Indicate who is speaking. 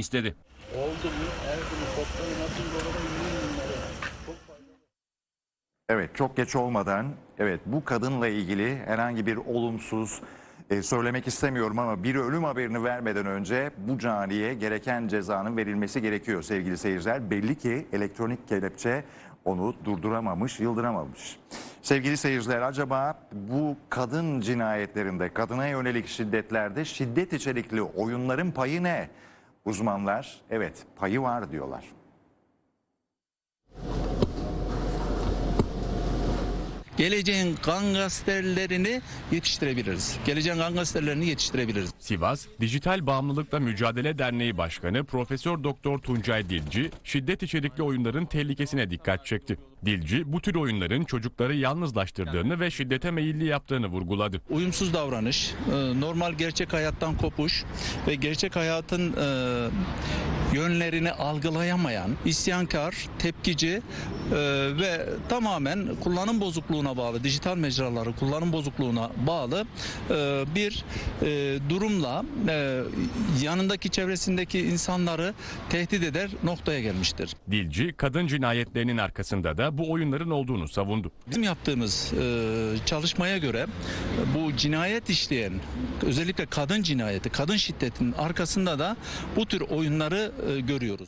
Speaker 1: istedi.
Speaker 2: Oldu mu? Her gün toplayın atın dolaba yiyin bunları. Çok faydalı.
Speaker 3: Evet çok geç olmadan evet bu kadınla ilgili herhangi bir olumsuz e, söylemek istemiyorum ama bir ölüm haberini vermeden önce bu caniye gereken cezanın verilmesi gerekiyor sevgili seyirciler. Belli ki elektronik kelepçe onu durduramamış, yıldıramamış. Sevgili seyirciler acaba bu kadın cinayetlerinde, kadına yönelik şiddetlerde şiddet içerikli oyunların payı ne? Uzmanlar evet payı var diyorlar.
Speaker 4: Geleceğin gangsterlerini yetiştirebiliriz. Geleceğin gangsterlerini yetiştirebiliriz.
Speaker 5: Sivas Dijital Bağımlılıkla Mücadele Derneği Başkanı Profesör Doktor Tuncay Dilci şiddet içerikli oyunların tehlikesine dikkat çekti. Dilci bu tür oyunların çocukları yalnızlaştırdığını ve şiddete meyilli yaptığını vurguladı.
Speaker 4: Uyumsuz davranış, e, normal gerçek hayattan kopuş ve gerçek hayatın e, yönlerini algılayamayan, isyankar, tepkici e, ve tamamen kullanım bozukluğuna bağlı, dijital mecraları kullanım bozukluğuna bağlı e, bir e, durumla e, yanındaki çevresindeki insanları tehdit eder noktaya gelmiştir.
Speaker 5: Dilci kadın cinayetlerinin arkasında da bu oyunların olduğunu savundu.
Speaker 4: Bizim yaptığımız e, çalışmaya göre bu cinayet işleyen özellikle kadın cinayeti, kadın şiddetinin arkasında da bu tür oyunları görüyoruz.